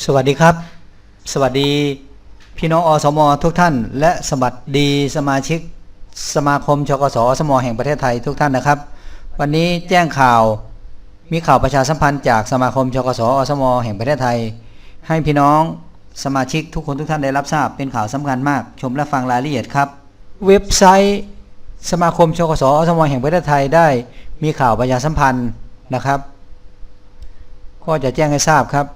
สวัสดีครับ สวัสดีพี่น้องอสมทุกท่าน และสวัสดีสมาชิกสมาคมชกสอสมแห่งประเทศไทยทุกท่านนะครับ วันนี้แจ้งข่าวมีข่าวประชาสัมพันธ์จากสมาคมชกสอสมแห่งประเทศไทย ให้พี่น้องสมาชิกทุกคนทุกท่านได้รับทราบเป็นข่าวสำคัญมาก ชมและฟังรายละเอียดครับ เว็บไซต์สมาคมชกสอสมแห่งประเทศไทยได้มีข่าวประชาสัมพันธ์นะครับ ก็จะแจ้งให้ทราบครับ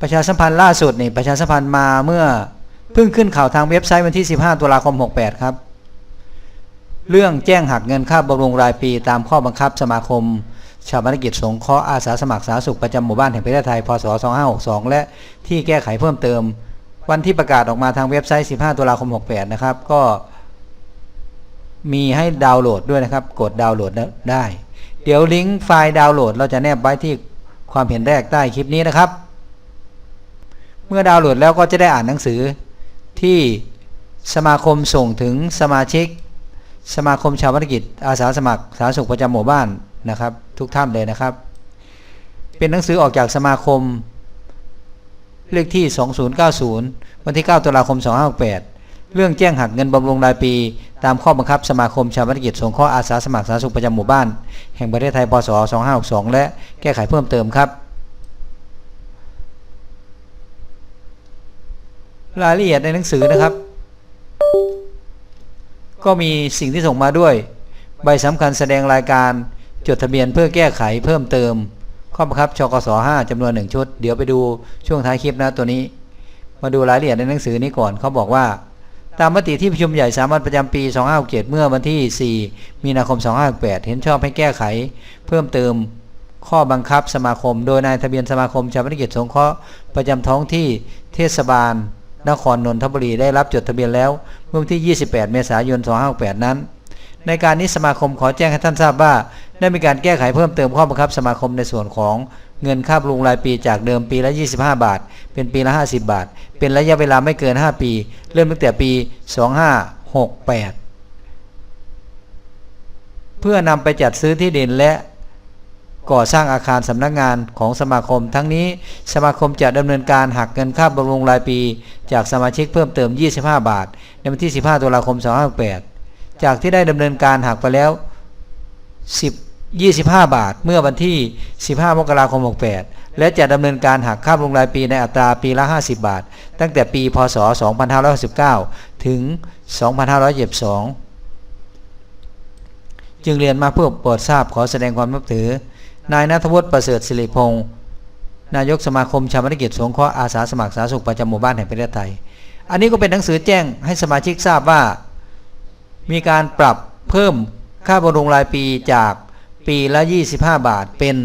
ประชาสัมพันธ์ล่าสุดนี่ประชาสัมพันธ์มาเมื่อเพิ่งขึ้นข่าวทางเว็บไซต์วันที่ 15 ตุลาคม 68 ครับ เรื่องแจ้งหักเงินค่าบำรุงรายปีตามข้อบังคับสมาคม ชาวบรรกิจสงเคราะห์อาสาสมัครสาธารณสุขประจำหมู่บ้านแห่งประเทศไทย พศ 2562 และที่แก้ไขเพิ่มเติม วันที่ประกาศออกมาทางเว็บไซต์ 15 ตุลาคม 68 นะครับ ก็มีให้ดาวน์โหลดด้วยนะครับ กดดาวน์โหลดได้ เดี๋ยวลิงก์ไฟล์ดาวน์โหลด เราจะแนบไว้ที่ความเห็นแรกใต้คลิปนี้นะครับ เมื่อดาวน์โหลดแล้วก็จะได้อ่านหนังสือ ที่สมาคมส่งถึงสมาชิก สมาคมชาวธุรกิจ อาสาสมัครสาธารณสุขประจำหมู่บ้านนะครับ ทุกท่านเลยนะครับ เป็นหนังสือออกจากสมาคม เลขที่ 2090 วันที่ 9 ตุลาคม 2568 เรื่องแจ้งหักเงินบำรุงรายปี ตามข้อบังคับสมาคมชาวธุรกิจสงเคราะห์อาสาสมัครสาธารณสุขประจำหมู่บ้าน แห่งประเทศไทยพศ2562 และแก้ไขเพิ่มเติมครับ รายละเอียดในหนังสือนะครับ ก็มีสิ่งที่ส่งมาด้วย ใบสำคัญแสดงรายการจดทะเบียนเพื่อแก้ไขเพิ่มเติม ข้อบังคับชกส5จำนวนหนึ่งชุด เดี๋ยวไปดูช่วงท้ายคลิปนะตัวนี้ มาดูรายละเอียดในหนังสือนี้ก่อนเขาบอกว่า ตามมติที่ประชุมใหญ่สามัญประจำปี 2567 เมื่อวันที่ 4 มีนาคม 2568 เห็นชอบให้แก้ไข เพิ่มเติมข้อบังคับสมาคม โดยนายทะเบียนสมาคมชาวธุรกิจสงเคราะห์ประจำท้องที่เทศบาล นครนนทบุรีได้รับจดทะเบียนแล้ว เมื่อวันที่ 28 เมษายน 2568 นั้น ในการนี้สมาคมขอแจ้งให้ท่านทราบว่า ได้มีการแก้ไขเพิ่มเติมข้อบังคับสมาคมในส่วนของเงินค่าบำรุงรายปีจากเดิมปีละ 25 บาท เป็นปีละ 50 บาท เป็นระยะเวลาไม่เกิน 5 ปี เริ่มตั้งแต่ปี 2568 เพื่อนำไปจัดซื้อที่ดินและ ก่อสร้างอาคารสำนักงานของสมาคม ทั้งนี้สมาคมจะดำเนินการหักเงินค่าบำรุงรายปี จากสมาชิกเพิ่มเติม 25 บาท ในวันที่ 15 ตุลาคม 2568 จากที่ได้ดำเนินการหักไปแล้ว 10 25 บาทเมื่อวันที่ 15 มกราคม 68 และจะดำเนินการหักค่าบำรุงรายปีในอัตราปีละ 50 บาท ตั้งแต่ปีพศ 2569ถึง 2572 จึงเรียนมาเพื่อโปรดทราบขอแสดงความนับถือ นายนัทวุฒิประเสริฐศิริพงศ์นายกสมาคมชาวธุรกิจสงเคราะห์อาสาสมัครสาธารณสุขประจำหมู่บ้านแห่งประเทศไทย อันนี้ก็เป็นหนังสือแจ้งให้สมาชิกทราบว่า มีการปรับเพิ่มค่าบำรุงรายปีจากปีละ 25 บาทเป็น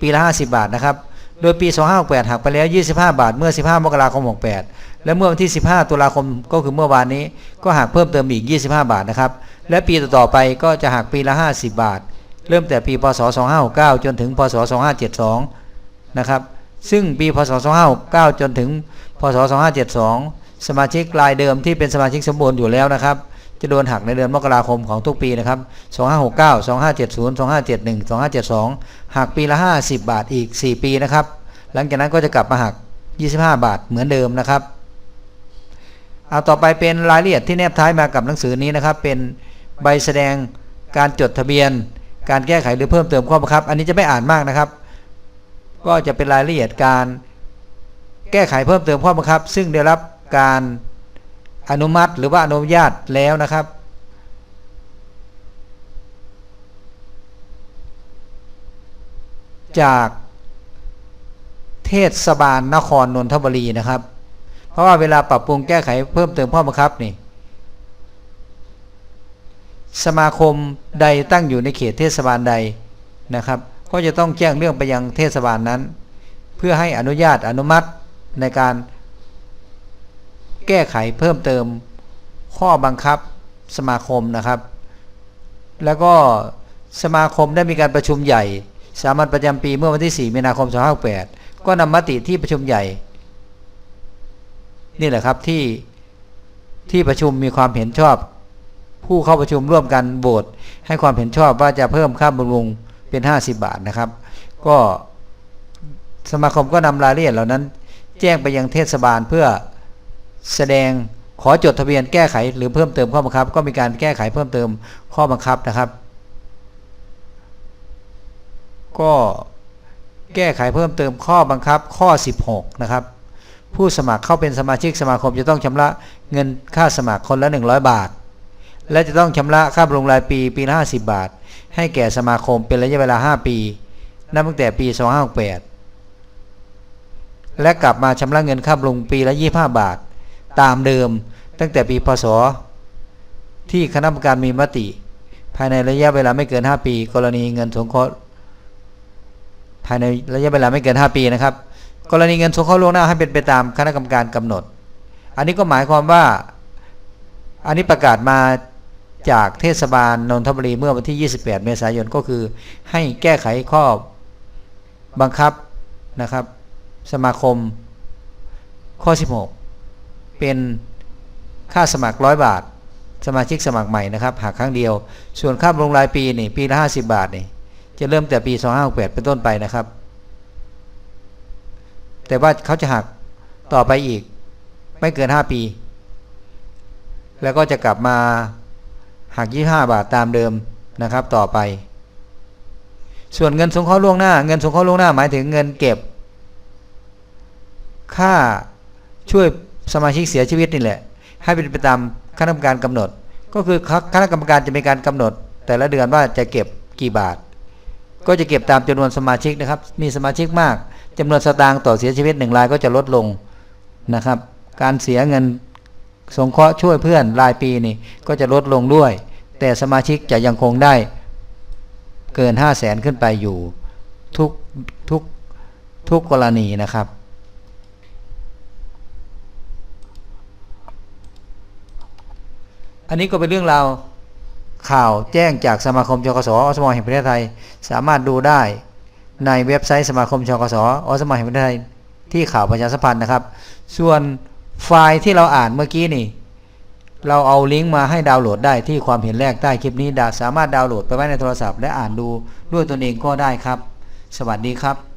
ปีละ 50 บาทนะครับ โดยปี 2568หักไปแล้ว 25 บาท เมื่อ 15 มกราคม 68 และเมื่อวันที่ 15 ตุลาคมก็คือเมื่อวานนี้ ก็หักเพิ่มเติมอีก 25 บาทนะครับ และปีต่อๆไปก็จะหักปีละ 50 บาท เริ่มแต่ปีพศ 2569 จนถึงพศ 2572 นะครับ ซึ่งปีพศ 2569 จนถึงพศ 2572 สมาชิกรายเดิมที่เป็นสมาชิกสมบูรณ์อยู่แล้วนะครับ จะโดนหักในเดือนมกราคมของทุกปีนะครับ 2569 2570 2571 2572 หักปีละ 50 บาทอีก 4 ปีนะครับ หลังจากนั้นก็จะกลับมาหัก 25 บาทเหมือนเดิมนะครับ เอาต่อไปเป็นรายละเอียดที่แนบท้ายมากับหนังสือนี้นะครับ เป็นใบแสดงการจดทะเบียน การแก้ไขหรือเพิ่มเติมข้อบังคับ อันนี้จะไม่อ่านมากนะครับ ก็จะเป็นรายละเอียดการแก้ไขเพิ่มเติมข้อบังคับ ซึ่งได้รับการอนุมัติหรือว่าอนุญาตแล้วนะครับ จากเทศบาลนครนนทบุรีนะครับ เพราะว่าเวลาปรับปรุงแก้ไขเพิ่มเติมข้อบังคับนี่ สมาคมใดตั้งอยู่ในเขตเทศบาลใดนะครับ ก็จะต้องแจ้งเรื่องไปยังเทศบาลนั้น เพื่อให้อนุญาตอนุมัติในการแก้ไขเพิ่มเติมข้อบังคับสมาคมนะครับ แล้วก็สมาคมได้มีการประชุมใหญ่ สามัญประจำปีเมื่อวันที่ 4 มีนาคม 2568 ก็นำมติที่ประชุมใหญ่ นี่แหละครับที่ที่ประชุมมีความเห็นชอบ ผู้เข้าประชุมร่วมกันโหวตให้ความเห็นชอบว่าจะเพิ่มค่าบำรุงเป็น 50 บาทนะครับ ก็สมาคมก็นำรายละเอียดเหล่านั้น แจ้งไปยังเทศบาลเพื่อแสดงขอจดทะเบียนแก้ไขหรือเพิ่มเติมข้อบังคับ ก็มีการแก้ไขเพิ่มเติมข้อบังคับนะครับ ก็แก้ไขเพิ่มเติมข้อบังคับข้อ 16 นะครับ ผู้สมัครเข้าเป็นสมาชิกสมาคมจะต้องชำระเงินค่าสมัครคนละ 100 บาท และจะต้องชำระค่าบำรุงรายปีปีละ50 บาท ให้แก่สมาคมเป็นระยะเวลา 5 ปี นับตั้งแต่ปี 2568 และกลับมาชำระเงินค่าบำรุงปีละ 25 บาท ตามเดิมตั้งแต่ปีพศ ที่คณะกรรมการมีมติ ภายในระยะเวลาไม่เกิน 5 ปี กรณีเงินสงเคราะห์ภายในระยะเวลาไม่เกิน 5 ปีนะครับ กรณีเงินสงเคราะห์ล่วงหน้าให้เป็นไปตามคณะกรรมการกำหนด อันนี้ก็หมายความว่าอันนี้ประกาศมา จากเทศบาลนนทบุรีเมื่อวันที่ 28 เมษายนก็คือ ให้แก้ไขข้อบังคับนะครับ สมาคมข้อ 16 เป็นค่าสมัครร้อยบาท สมาชิกสมัครใหม่นะครับหากครั้งเดียว ส่วนค่าบำรุงรายปีนี่ปีละ 50 บาทนี่จะเริ่มแต่ปี 2568 เป็นต้นไปนะครับ แต่ว่าเขาจะหักต่อไปอีกไม่เกิน 5 ปี แล้วก็จะกลับมา หัก 25 บาทตามเดิมนะครับ ต่อไป ส่วนเงินสงเคราะห์ล่วงหน้า เงินสงเคราะห์ล่วงหน้าหมายถึงเงินเก็บ ค่าช่วยสมาชิกเสียชีวิตนี่แหละ ให้เป็นไปตามคณะกรรมการกำหนด ก็คือคณะกรรมการจะมีการกำหนด แต่ละเดือนว่าจะเก็บกี่บาท ก็จะเก็บตามจำนวนสมาชิกนะครับ มีสมาชิกมากจำนวนสตางค์ต่อเสียชีวิตหนึ่งรายก็จะลดลงนะครับ การเสียเงินสงเคราะห์ช่วยเพื่อนรายปีนี่ก็จะลดลงด้วย แต่สมาชิกจะยังคงได้เกิน 5 0 0แสนขึ้นไปอยู่ทุกทุกทุกกรณีนะครับ อันนี้ก็เป็นเรื่องราวข่าวแจ้งจากสมาคมชกสอสมแห่งประเทศไทย สามารถดูได้ในเว็บไซต์สมาคมชกสอสมแห่งประเทศไทยที่ข่าวประชาสัมพันธ์นะครับ ส่วนไฟล์ที่เราอ่านเมื่อกี้นี่ เราเอาลิงก์มาให้ดาวน์โหลดได้ที่ความเห็นแรกใต้คลิปนี้ดาสามารถดาวน์โหลดไปไว้ในโทรศัพท์และอ่านดูด้วยตนเองก็ได้ครับ สวัสดีครับ